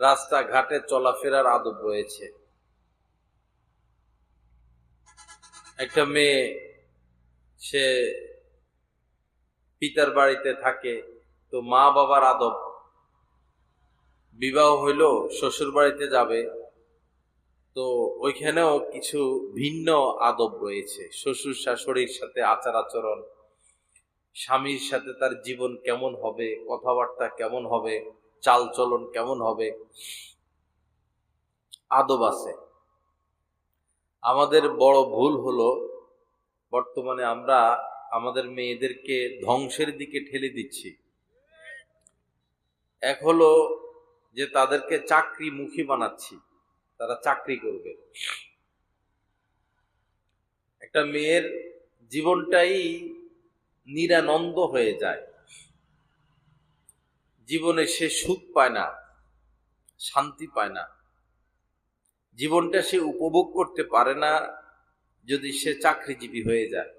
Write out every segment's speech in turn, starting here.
রাস্তাঘাটে চলাফেরার আদব রয়েছে। একটা মেয়ে, সে পিতার বাড়িতে থাকে, তো মা বাবার আদব। বিবাহ হইল, শ্বশুর বাড়িতে যাবে, তো ওইখানেও কিছু ভিন্ন আদব রয়েছে। শ্বশুর শাশুড়ির সাথে আচার আচরণ, স্বামীর সাথে তার জীবন কেমন হবে, কথাবার্তা কেমন হবে চাল চলন কেমন হবে? আদব আছে। আমাদের বড় ভুল হলো, বর্তমানে আমরা আমাদের মেয়েদেরকে ধ্বংসের দিকে ঠেলে দিচ্ছি। এক হলো যে তাদেরকে চাকরি মুখী বানাচ্ছি, তারা চাকরি করবে। একটা মেয়ের জীবনটাই নিরানন্দ হয়ে যায়। জীবনে সে সুখ পায় না, শান্তি পায় না। জীবনটা সে উপভোগ করতে পারে না যদি সে চাকরিজীবী হয়ে যায়।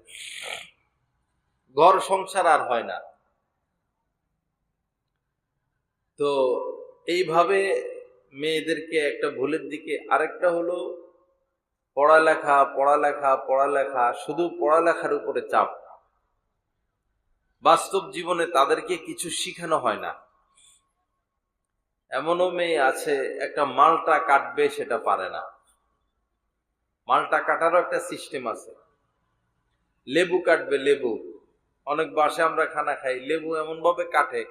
ঘর সংসার আর হয় না। তো এইভাবে মেয়েদেরকে একটা ভুলের দিকে, আরেকটা হলো পড়ালেখা পড়ালেখা পড়ালেখা, শুধু পড়ালেখার উপরে চাপ। বাস্তব জীবনে তাদেরকে কিছু শিখানো হয় না। এমনও মেয়ে আছে, একটা মালটা কাটবে সেটা পারে না। মালটা কাটারও একটা সিস্টেম আছে। লেবু কাটবে, লেবু। অনেক বাসে আমরা খানা খাই, লেবু এমন ভাবে কাটে,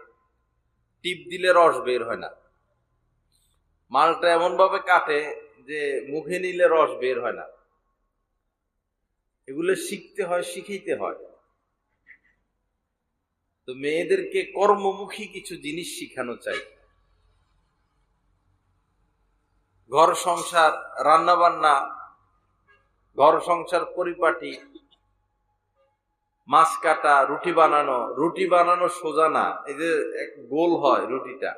টিপ দিলে রস বের হয় না। মালটা এমন ভাবে কাটে যে মুখে নিলে রস বের হয় না। এগুলো শিখতে হয়, শিখাইতে হয়। তো মেয়েদেরকে কর্মমুখী কিছু জিনিস শিখানো চাই। ঘর সংসার রান্না বান্না ঘর সংসার পরিপাটি, মাছ কাটা, রুটি বানানো রুটি বানানো সোজা না, এই যে এক গোল হয় রুটিটা।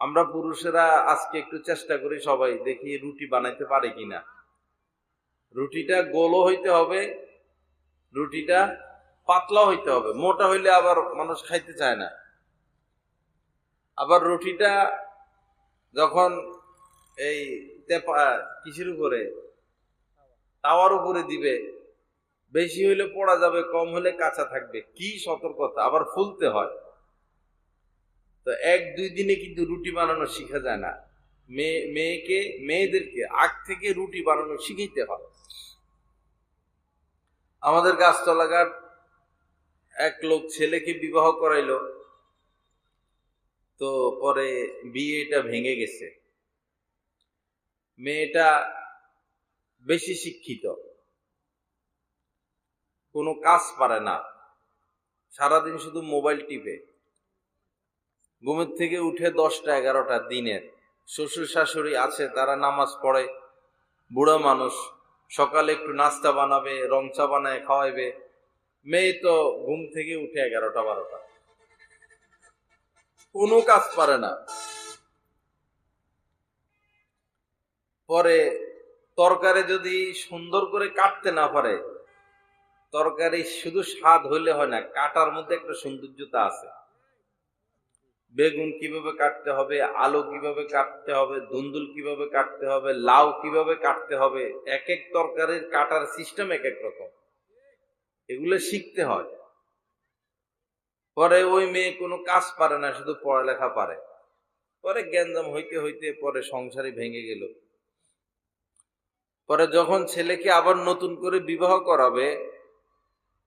আমরা পুরুষেরা আজকে একটু চেষ্টা করি সবাই দেখি রুটি বানাইতে পারে কিনা। রুটিটা গোলও হইতে হবে, রুটিটা পাতলা হইতে হবে। মোটা হইলে আবার মানুষ খাইতে চায় না। আবার রুটিটা যখন এই কিসের উপরে? তাওয়ার উপরে দিবে। বেশি হইলে পড়া যাবে, কম হলে কাঁচা থাকবে। কি সতর্কতা? আবার ফুলতে হয়। তো এক, দুই দিনে কিন্তু রুটি বানানো শিখা যায় না। মেয়ে, মেয়েকে, মেয়েদেরকে আগ থেকে রুটি বানানো শিখাইতে হয়। আমাদের গাছতলাঘাট, এক লোক ছেলেকে বিবাহ করাইলো। তো পরে বিয়েটা ভেঙে গেছে। মেয়েটা বেশি শিক্ষিত। কোনো কাজ পারে না। সারাদিন শুধু মোবাইল টিপে। ঘুমের থেকে উঠে দশটা, এগারোটা দিনের শ্বশুর শাশুড়ি আছে, তারা নামাজ পড়ে। বুড়া মানুষ সকালে একটু নাস্তা বানাবে, রং চা বানায়, খাওয়াইবে। মেয়ে তো ঘুম থেকে উঠে এগারোটা, বারোটা। কোনো কাজ পারে না। পরে তরকারি যদি সুন্দর করে কাটতে না পারে, তরকারি শুধু স্বাদ হইলে হয় না, কাটার মধ্যে একটা সৌন্দর্যতা আছে। বেগুন কীভাবে কাটতে হবে, আলু কীভাবে কাটতে হবে দুন্দুল কীভাবে কাটতে হবে, লাউ কীভাবে কাটতে হবে এক এক তরকারির কাটার সিস্টেম এক এক রকম। এগুলো শিখতে হয়। পরে ওই মেয়ে কোনো কাজ পারে না, শুধু পড়ালেখা পারে। পরে জ্ঞানজাম হইতে হইতে পরে সংসারে ভেঙে গেল। পরে যখন ছেলেকে আবার নতুন করে বিবাহ করাবে,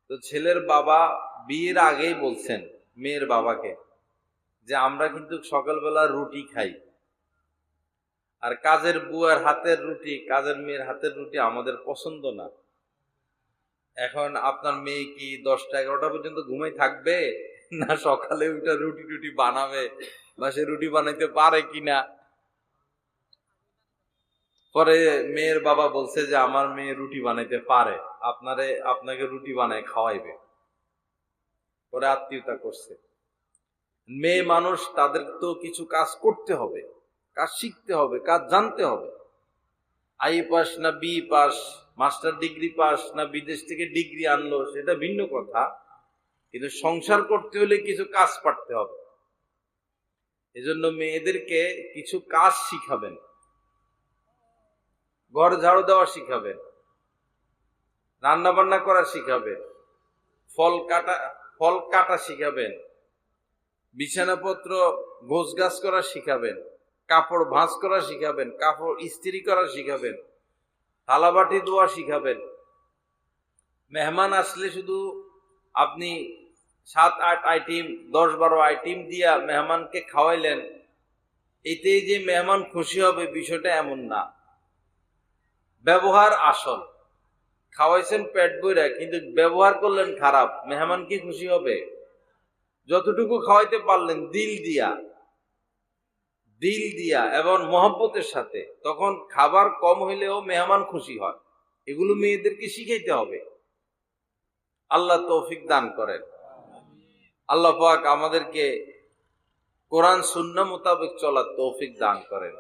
তো ছেলের বাবা বিয়ের আগেই বলছেন মেয়ের বাবাকে যে, আমরা কিন্তু সকালবেলা রুটি খাই। আর কাজের বুয়ার হাতের রুটি, কাজের মেয়ের হাতের রুটি আমাদের পছন্দ না। এখন আপনার মেয়ে কি দশটা এগারোটা পর্যন্ত ঘুমাই থাকবে? না সকালে ওইটা রুটি টুটি বানাবে? বা সে রুটি বানাইতে পারে কিনা? পরে মেয়ের বাবা বলছে যে, আমার মেয়ে রুটি বানাইতে পারে। আপনারে, আপনাকে রুটি বানায় খাওয়াইবে। পরে আত্মীয়তা করছে। মেয়ে মানুষ, তাদের তো কিছু কাজ করতে হবে। কাজ শিখতে হবে, কাজ জানতে হবে। আই পাস না B pass, master degree pass না বিদেশ থেকে ডিগ্রি আনলো, সেটা ভিন্ন কথা। কিন্তু সংসার করতে হলে কিছু কাজ পারতে হবে। এজন্য মেয়েদেরকে কিছু কাজ শিখাবেন। ঘর ঝাড়ু দেওয়া শিখাবেন রান্না বান্না করা শিখাবেন ফল কাটা ফল কাটা শিখাবেন, বিছানাপত্র গোছ গাছ করা শিখাবেন, কাপড় ভাঁজ করা শিখাবেন, কাপড় ইস্ত্রি করা শিখাবেন থালাবাটি ধোয়া শিখাবেন। মেহমান আসলে শুধু আপনি সাত, আট আইটেম, দশ, বারো আইটেম দিয়া মেহমানকে খাওয়াইলেন এতে যে মেহমান খুশি হবে বিষয়টা এমন না। ব্যবহার আসল। খাওয়াইছেন পেট বইরা, কিন্তু ব্যবহার করলেন খারাপ। মেহমান কি খুশি হবে? যতটুকু খাওয়াইতে পারলেন, দিল দিয়া। দিল দিয়া এবং মহব্বতের সাথে। তখন খাবার কম হইলেও মেহমান খুশি হয়। এগুলো মেয়েদেরকে শিখাইতে হবে। আল্লাহ তৌফিক দান করেন। আল্লাহ পাক আমাদেরকে কোরআন শূন্য মোতাবেক চলার তৌফিক দান করেন।